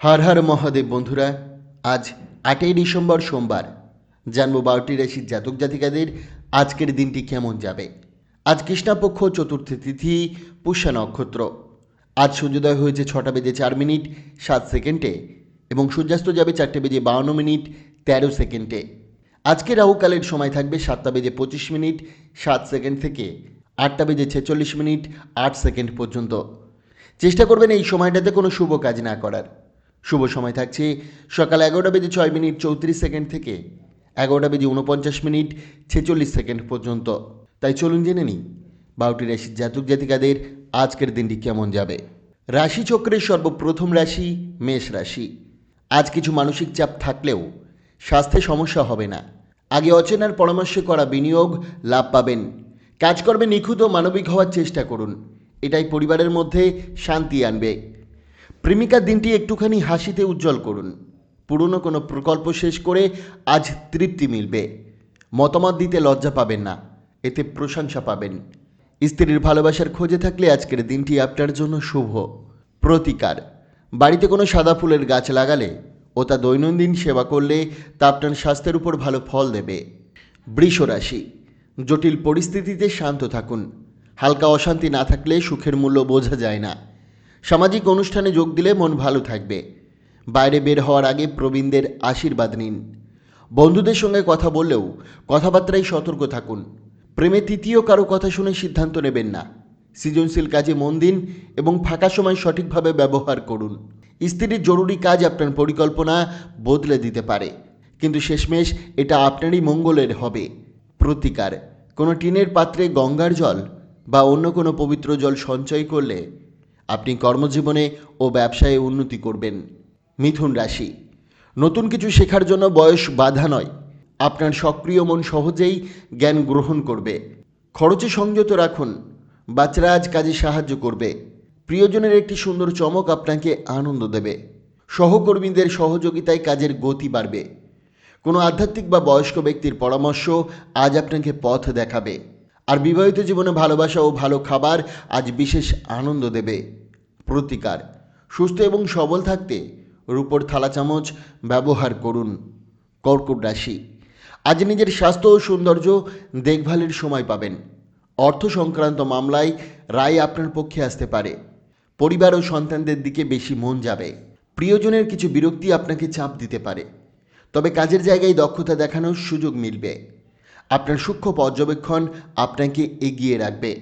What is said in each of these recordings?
হর হর মহাদেব বন্ধুরা, আজ আটই ডিসেম্বর সোমবার। জানব বারোটি রাশির জাতক জাতিকাদের আজকের দিনটি কেমন যাবে। আজ কৃষ্ণাপক্ষ চতুর্থ তিথি, পুষ্যা নক্ষত্র। আজ সূর্যোদয় হয়েছে ছটা বেজে চার মিনিট, সাত সেকেন্ডে এবং সূর্যাস্ত যাবে চারটে বেজে বাউন্ন মিনিট, তেরো সেকেন্ডে। আজকে রাহুকালের সময় থাকবে সাতটা বেজে পঁচিশ মিনিট, সাত সেকেন্ড থেকে আটটা বেজে ছেচল্লিশ মিনিট, আট সেকেন্ড পর্যন্ত। চেষ্টা করবেন এই সময়টাতে কোনো শুভ কাজ না করার। শুভ সময় থাকছে। সকাল এগারোটা বেজে ছয় মিনিট চৌত্রিশ সেকেন্ড থেকে এগারোটা বেজে উনপঞ্চাশ মিনিট ছেচল্লিশ সেকেন্ড পর্যন্ত। তাই চলুন জেনে নিই, বারোটি রাশির জাতক জাতিকাদের আজকের দিনটি কেমন যাবে। রাশিচক্রের সর্বপ্রথম রাশি মেষ রাশি। আজ কিছু মানসিক চাপ থাকলেও স্বাস্থ্যে সমস্যা হবে না। আগে অচেনার পরামর্শে করা বিনিয়োগ লাভ পাবেন। কাজকর্মে নিখুঁত মানবিক হওয়ার চেষ্টা করুন। এটাই পরিবারের মধ্যে শান্তি আনবে। প্রেমিকার দিনটি একটুখানি হাসিতে উজ্জ্বল করুন। পুরনো কোনো প্রকল্প শেষ করে আজ তৃপ্তি মিলবে। মতামত দিতে লজ্জা পাবেন না, এতে প্রশংসা পাবেন। স্ত্রীর ভালোবাসার খোঁজে থাকলে আজকের দিনটি আপনার জন্য শুভ। প্রতিকার, বাড়িতে কোনো সাদা ফুলের গাছ লাগালে ও তা দৈনন্দিন সেবা করলে তা আপনার স্বাস্থ্যের উপর ভালো ফল দেবে। বৃষরাশি, জটিল পরিস্থিতিতে শান্ত থাকুন। হালকা অশান্তি না থাকলে সুখের মূল্য বোঝা যায় না। সামাজিক অনুষ্ঠানে যোগ দিলে মন ভালো থাকবে। বাইরে বের হওয়ার আগে প্রবীণদের আশীর্বাদ নিন। বন্ধুদের সঙ্গে কথা বললেও কথাবার্তায় সতর্ক থাকুন। প্রেমে তৃতীয় কারও কথা শুনে সিদ্ধান্ত নেবেন না। সৃজনশীল কাজে মন দিন এবং ফাঁকা সময় সঠিকভাবে ব্যবহার করুন। স্ত্রীর জরুরি কাজ আপনার পরিকল্পনা বদলে দিতে পারে। কিন্তু শেষমেশ এটা আপনারই মঙ্গলের হবে। প্রতিকার। কোনো টিনের পাত্রে গঙ্গার জল বা অন্য কোনো পবিত্র জল সঞ্চয় করলে আপনি কর্মজীবনে ও ব্যবসায়ে উন্নতি করবেন। মিথুন রাশি। নতুন কিছু শেখার জন্য বয়স বাধা নয়। আপনার সক্রিয় মন সহজেই জ্ঞান গ্রহণ করবে। খরচে সংযত রাখুন। বাচ্চারা আজ কাজে সাহায্য করবে। প্রিয়জনের একটি সুন্দর চমক আপনাকে আনন্দ দেবে। সহকর্মীদের সহযোগিতায় কাজের গতি বাড়বে। কোনো আধ্যাত্মিক বা বয়স্ক ব্যক্তির পরামর্শ আজ আপনাকে পথ দেখাবে। আর বিবাহিত জীবনে ভালোবাসা ও ভালো খাবার আজ বিশেষ আনন্দ দেবে। প্রতিকার। সুস্থ এবং সবল থাকতে রূপোর থালা চামচ ব্যবহার করুন। কর্কট রাশি। আজ নিজের স্বাস্থ্য ও সৌন্দর্য দেখভালের সময় পাবেন। অর্থ সংক্রান্ত মামলায় রায় আপনার পক্ষে আসতে পারে। পরিবার ও সন্তানদের দিকে বেশি মন যাবে। প্রিয়জনের কিছু বিরক্তি আপনাকে চাপ দিতে পারে। তবে কাজের জায়গায় দক্ষতা দেখানোর সুযোগ মিলবে। আপনার সূক্ষ্ম পর্যবেক্ষণ আপনাকে এগিয়ে রাখবে।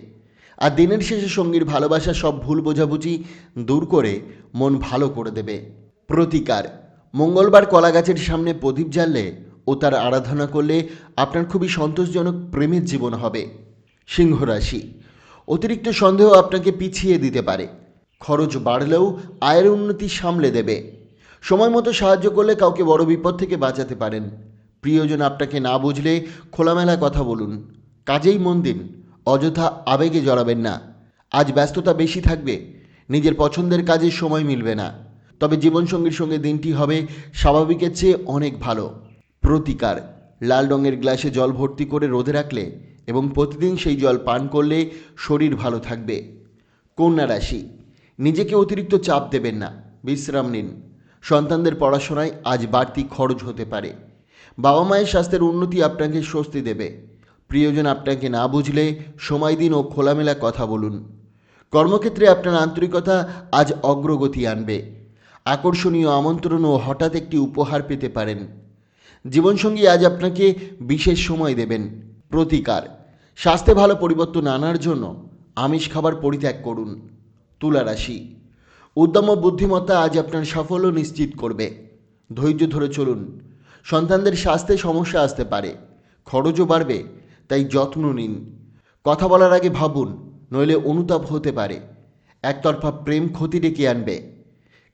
আর দিনের শেষে সঙ্গীর ভালোবাসা সব ভুল বোঝাবুঝি দূর করে মন ভালো করে দেবে। প্রতিকার। মঙ্গলবার কলা গাছের সামনে প্রদীপ জ্বাললে ও তার আরাধনা করলে আপনার খুবই সন্তোষজনক প্রেমের জীবন হবে। সিংহ রাশি। অতিরিক্ত সন্দেহ আপনাকে পিছিয়ে দিতে পারে। খরচ বাড়লেও আয়ের উন্নতি সামলে দেবে। সময় মতো সাহায্য করলে কাউকে বড় বিপদ থেকে বাঁচাতে পারেন। প্রিয়জন আপনাকে না বুঝলে খোলামেলা কথা বলুন। কাজেই মন দিন, অযথা আবেগে জড়াবেন না। আজ ব্যস্ততা বেশি থাকবে, নিজের পছন্দের কাজে সময় মিলবে না। তবে জীবনসঙ্গীর সঙ্গে দিনটি হবে স্বাভাবিকের চেয়ে অনেক ভালো। প্রতিকার, লাল রঙের গ্লাসে জল ভর্তি করে রোদে রাখলে এবং প্রতিদিন সেই জল পান করলে শরীর ভালো থাকবে। কন্যা রাশি, নিজেকে অতিরিক্ত চাপ দেবেন না, বিশ্রাম নিন। সন্তানদের পড়াশোনায় আজ বাড়তি খরচ হতে পারে। বাবা মায়ের স্বাস্থ্যের উন্নতি আপনাকে স্বস্তি দেবে। প্রিয়জন আপনাকে না বুঝলে সময় দিন ও খোলামেলা কথা বলুন। কর্মক্ষেত্রে আপনার আন্তরিকতা আজ অগ্রগতি আনবে। আকর্ষণীয় আমন্ত্রণ ও হঠাৎ একটি উপহার পেতে পারেন। জীবনসঙ্গী আজ আপনাকে বিশেষ সময় দেবেন। প্রতিকার। স্বাস্থ্যে ভালো পরিবর্তন আনার জন্য আমিষ খাবার পরিত্যাগ করুন। তুলা রাশি। উদ্যম বুদ্ধিমত্তা আজ আপনার সাফল্য নিশ্চিত করবে। ধৈর্য ধরে চলুন। সন্তানদের স্বাস্থ্যে সমস্যা আসতে পারে। খরচও বাড়বে, তাই যত্ন নিন। কথা বলার আগে ভাবুন, নইলে অনুতাপ হতে পারে। একতরফা প্রেম ক্ষতি ডেকে আনবে।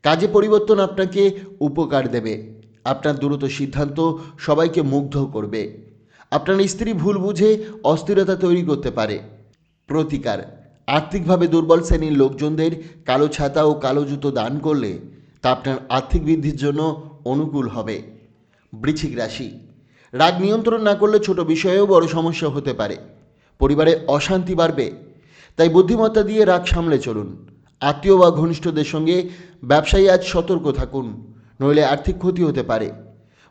কাজে পরিবর্তন আপনাকে উপকার দেবে। আপনার দ্রুত সিদ্ধান্ত সবাইকে মুগ্ধ করবে। আপনার স্ত্রী ভুল বুঝে অস্থিরতা তৈরি করতে পারে। প্রতিকার, আর্থিকভাবে দুর্বল শ্রেণির লোকজনদের কালো ছাতা ও কালো জুতো দান করলে তা আপনার আর্থিক বৃদ্ধির জন্য অনুকূল হবে। বৃশ্চিক রাশি। রাগ নিয়ন্ত্রণ না করলে ছোট বিষয়েও বড় সমস্যা হতে পারে। পরিবারে অশান্তি বাড়বে। তাই বুদ্ধিমত্তা দিয়ে রাগ সামলে চলুন। আত্মীয় বা ঘনিষ্ঠদের সঙ্গে ব্যবসায়ী আজ সতর্ক থাকুন, নইলে আর্থিক ক্ষতি হতে পারে।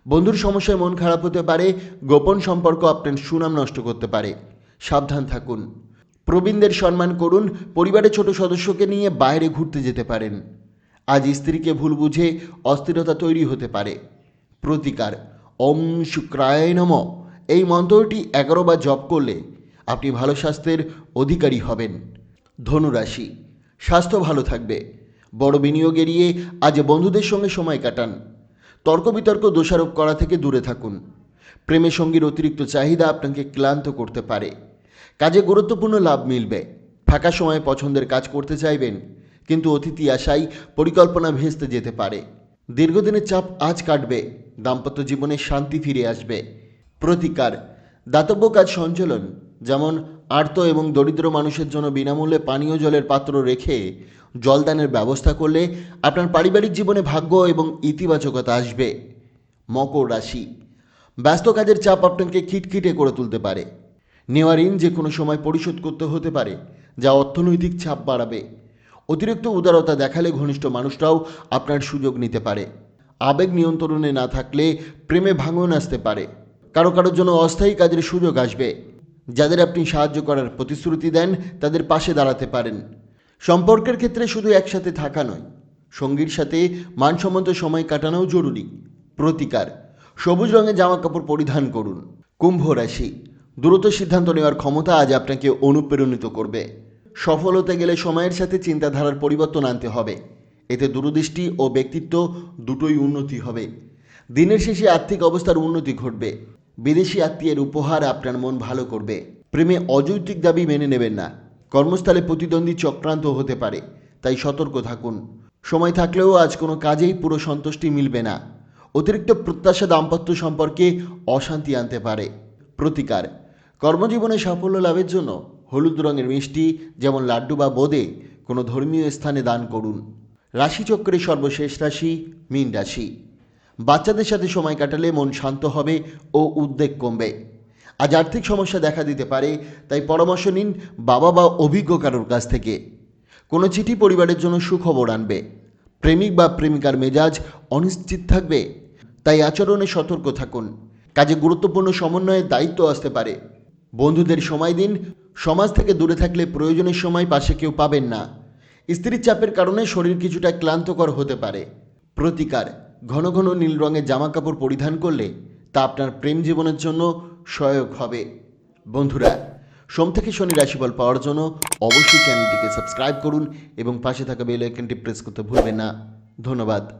বন্ধুর সমস্যায় মন খারাপ হতে পারে, গোপন সম্পর্ক আপনার সুনাম নষ্ট করতে পারে। সাবধান থাকুন। প্রবীণদের সম্মান করুন পরিবারের ছোট সদস্যকে নিয়ে বাইরে ঘুরতে যেতে পারেন। আজ স্ত্রীকে ভুল বুঝে অস্থিরতা তৈরি হতে পারে। প্রতিকার। ওম শুক্রায় নম। এই মন্ত্রটি এগারো বার জপ করলে আপনি ভালো স্বাস্থ্যের অধিকারী হবেন। ধনুরাশি, স্বাস্থ্য ভালো থাকবে। বড় বিনিয়োগ এড়িয়ে আজ বন্ধুদের সঙ্গে সময় কাটান। তর্ক বিতর্ক, দোষারোপ করা থেকে দূরে থাকুন। প্রেমে সঙ্গীর অতিরিক্ত চাহিদা আপনাকে ক্লান্ত করতে পারে। কাজে গুরুত্বপূর্ণ লাভ মিলবে। ফাঁকা সময়ে পছন্দের কাজ করতে চাইবেন, কিন্তু অতিথি আশাই পরিকল্পনা ভেস্তে যেতে পারে। দীর্ঘদিনের চাপ আজ কাটবে, দাম্পত্য জীবনে শান্তি ফিরে আসবে। প্রতিকার, দাতব্য কাজ সঞ্চালন, যেমন আর্ত এবং দরিদ্র মানুষের জন্য বিনামূল্যে পানীয় জলের পাত্র রেখে জলদানের ব্যবস্থা করলে আপনার পারিবারিক জীবনে ভাগ্য এবং ইতিবাচকতা আসবে। মকর রাশি, ব্যস্ত কাজের চাপ আপনাকে খিটখিটে করে তুলতে পারে। নেওয়া ঋণ যে কোনো সময় পরিশোধ করতে হতে পারে, যা অর্থনৈতিক চাপ বাড়াবে। অতিরিক্ত উদারতা দেখালে ঘনিষ্ঠ মানুষরাও আপনার সুযোগ নিতে পারে। আবেগ নিয়ন্ত্রণে না থাকলে প্রেমে ভাঙন আসতে পারে। কারও কারোর জন্য অস্থায়ী কাজের সুযোগ আসবে। যাদের আপনি সাহায্য করার প্রতিশ্রুতি দেন, তাদের পাশে দাঁড়াতে পারেন। সম্পর্কের ক্ষেত্রে শুধু একসাথে থাকা নয়, সঙ্গীর সাথে মানসম্মত সময় কাটানোও জরুরি। প্রতিকার, সবুজ রঙের জামা কাপড় পরিধান করুন। কুম্ভ রাশি, দ্রুত সিদ্ধান্ত নেওয়ার ক্ষমতা আজ আপনাকে অনুপ্রেরণিত করবে। সফল হতে গেলে সময়ের সাথে চিন্তাধারার পরিবর্তন আনতে হবে। এতে দূরদৃষ্টি ও ব্যক্তিত্ব দুটোই উন্নতি হবে। দিনের শেষে আর্থিক অবস্থার উন্নতি ঘটবে। বিদেশি আত্মীয়ের উপহার আপনার মন ভালো করবে। প্রেমে অযৌক্তিক দাবি মেনে নেবেন না। কর্মস্থলে প্রতিদ্বন্দ্বী চক্রান্ত হতে পারে, তাই সতর্ক থাকুন। সময় থাকলেও আজ কোনো কাজেই পুরো সন্তুষ্টি মিলবে না। অতিরিক্ত প্রত্যাশা দাম্পত্য সম্পর্কে অশান্তি আনতে পারে। প্রতিকার, কর্মজীবনে সাফল্য লাভের জন্য হলুদ রঙের মিষ্টি, যেমন লাড্ডু বা বোঁদে, কোনো ধর্মীয় স্থানে দান করুন। রাশিচক্রের সর্বশেষ রাশি, মীন রাশি। বাচ্চাদের সাথে সময় কাটালে মন শান্ত হবে ও উদ্বেগ কমবে। আজ আর্থিক সমস্যা দেখা দিতে পারে, তাই পরামর্শ নিন বাবা বা অভিজ্ঞ কারোর কাছ থেকে। কোনো চিঠি পরিবারের জন্য সুখবর আনবে। প্রেমিক বা প্রেমিকার মেজাজ অনিশ্চিত থাকবে, তাই আচরণে সতর্ক থাকুন। কাজে গুরুত্বপূর্ণ সমন্বয়ের দায়িত্ব আসতে পারে। বন্ধুদের সময় দিন। সমাজ থেকে দূরে থাকলে প্রয়োজনের সময় পাশে কেউ পাবেন না। স্ত্রীর চাপের কারণে শরীর কিছুটা ক্লান্তকর হতে পারে। প্রতিকার, ঘন ঘন নীল রঙের জামা কাপড় পরিধান করলে তা আপনার প্রেম জীবনের জন্য সহায়ক হবে। বন্ধুরা, সোম থেকে শনি রাশিফল পাওয়ার জন্য অবশ্যই চ্যানেলটিকে সাবস্ক্রাইব করুন এবং পাশে থাকা বেল আইকনটি প্রেস করতে ভুলবেন না। ধন্যবাদ।